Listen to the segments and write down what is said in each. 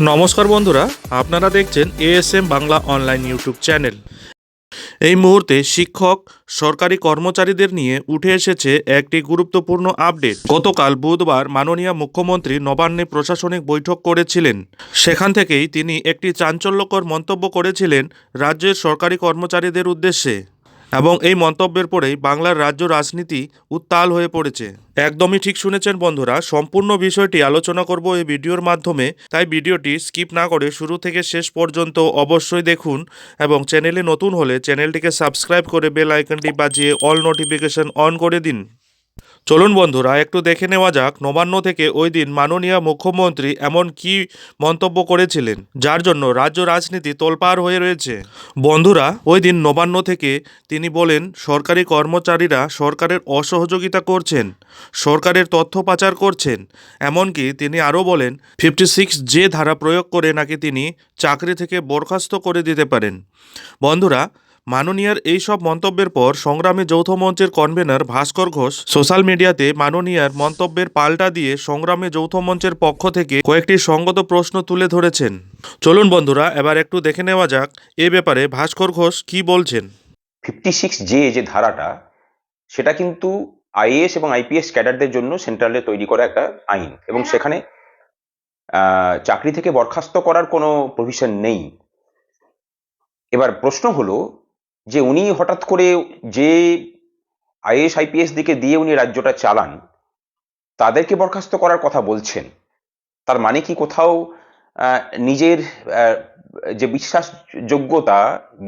নমস্কার বন্ধুরা, আপনারা দেখছেন ASM Bangla online YouTube channel এই মুহূর্তে শিক্ষক, সরকারি কর্মচারীদের নিয়ে উঠে এসেছে একটি গুরুত্বপূর্ণ আপডেট গতকাল বুধবার মাননীয় মুখ্যমন্ত্রী নবান্নে প্রশাসনিক বৈঠক করেছিলেন। সেখান থেকেই তিনি একটি চাঞ্চল্যকর মন্তব্য করেছিলেন রাজ্যের সরকারি কর্মচারীদের উদ্দেশ্যে। এবং এই মন্তব্যের পরেই বাংলার রাজ্য রাজনীতি উত্তাল হয়ে পড়েছে। একদমই ঠিক শুনেছেন বন্ধুরা, সম্পূর্ণ বিষয়টি আলোচনা করব এই ভিডিওর মাধ্যমে, তাই ভিডিওটি স্কিপ না করে শুরু থেকে শেষ পর্যন্ত অবশ্যই দেখুন এবং চ্যানেলে নতুন হলে চ্যানেলটিকে সাবস্ক্রাইব করে বেল আইকনটি বাজিয়ে অল নোটিফিকেশন অন করে দিন। চলুন বন্ধুরা, একটু দেখে নেওয়া যাক নবান্ন থেকে ওই দিন মাননীয় মুখ্যমন্ত্রী এমন কি মন্তব্য করেছিলেন, যার জন্য রাজ্য রাজনীতি তোলপাড় হয়ে রয়েছে। বন্ধুরা, ওই দিন নবান্ন থেকে তিনি বলেন, সরকারি কর্মচারীরা সরকারের অসহযোগিতা করছেন, সরকারের তথ্য পাচার করছেন, এমনকি তিনি আরও বলেন, ফিফটি সিক্স যে ধারা প্রয়োগ করে নাকি তিনি চাকরি থেকে বরখাস্ত করে দিতে পারেন। বন্ধুরা মাননীয়ার এই সব মন্তব্যের পর সংগ্রামী যৌথ মঞ্চের কনভেনার ভাস্কর ঘোষ সোশ্যাল মিডিয়াতে মাননীয়ার মন্তব্যের পাল্টা দিয়ে সংগ্রামী যৌথ মঞ্চের পক্ষ থেকে কয়েকটি সঙ্গত প্রশ্ন তুলে ধরেছেন। চলুন বন্ধুরা, এবার একটু দেখে নেওয়া যাক এ ব্যাপারে ভাস্কর ঘোষ কি বলছেন। ফিফটি সিক্স জে যে ধারাটা, সেটা কিন্তু আইএএস এবং আইপিএস ক্যাডারদের জন্য সেন্ট্রালে তৈরি করা একটা আইন এবং সেখানে চাকরি থেকে বরখাস্ত করার কোনো প্রভিশন নেই। এবার প্রশ্ন হলো যে উনি হঠাৎ করে যে আইএস, আইপিএস দিকে দিয়ে উনি রাজ্যটা চালান, তাদেরকে বরখাস্ত করার কথা বলছেন, তার মানে কি কোথাও নিজের যে বিশ্বাসযোগ্যতা,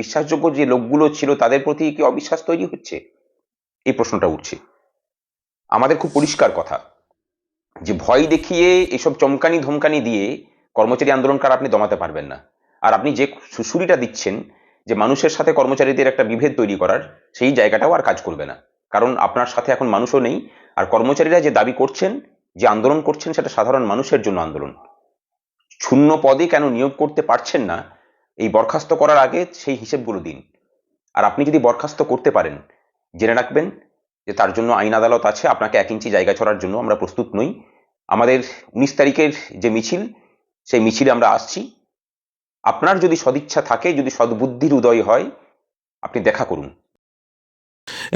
বিশ্বাসযোগ্য যে লোকগুলো ছিল তাদের প্রতি কি অবিশ্বাস তৈরি হচ্ছে? এই প্রশ্নটা উঠছে। আমাদের খুব পরিষ্কার কথা যে ভয় দেখিয়ে এসব চমকানি ধমকানি দিয়ে কর্মচারী আন্দোলনকার আপনি দমাতে পারবেন না। আর আপনি যে সুশুরিটা দিচ্ছেন যে মানুষের সাথে কর্মচারীদের একটা বিভেদ তৈরি করার সেই জায়গাটাও আর কাজ করবে না। কারণ আপনার সাথে এখন মানুষও নেই, আর কর্মচারীরা যে দাবি করছেন, যে আন্দোলন করছেন, সেটা সাধারণ মানুষের জন্য আন্দোলন। শূন্য পদে কেন নিয়োগ করতে পারছেন না, এই বরখাস্ত করার আগে সেই হিসেবগুলো দিন। আর আপনি যদি বরখাস্ত করতে পারেন, জেনে রাখবেন যে তার জন্য আইন আদালত আছে, আপনাকে এক ইঞ্চি জায়গা ছড়ার জন্য আমরা প্রস্তুত নই। আমাদের উনিশ তারিখের যে মিছিল, সেই মিছিলে আমরা আসছি। আপনার যদি সদিচ্ছা থাকে, যদি সদ্বুদ্ধির উদয় হয়, আপনি দেখা করুন।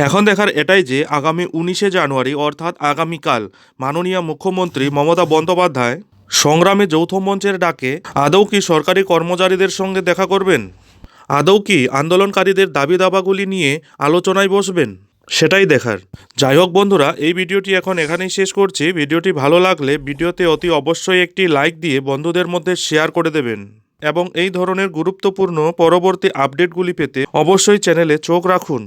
এখন দেখার এটাই যে, আগামী উনিশে জানুয়ারি, অর্থাৎ আগামীকাল, মাননীয় মুখ্যমন্ত্রী মমতা বন্দ্যোপাধ্যায় সংগ্রামে যৌথ মঞ্চের ডাকে আদৌ কি সরকারি কর্মচারীদের সঙ্গে দেখা করবেন? আদৌ কি আন্দোলনকারীদের দাবি দাবাগুলি নিয়ে আলোচনায় বসবেন? সেটাই দেখার। যাই হোক বন্ধুরা, এই ভিডিওটি এখন এখানেই শেষ করছি। ভিডিওটি ভালো লাগলে ভিডিওতে অতি অবশ্যই একটি লাইক দিয়ে বন্ধুদের মধ্যে শেয়ার করে দেবেন। এবং এই ধরনের গুরুত্বপূর্ণ পরবর্তী আপডেটগুলি পেতে অবশ্যই চ্যানেলে চোখ রাখুন।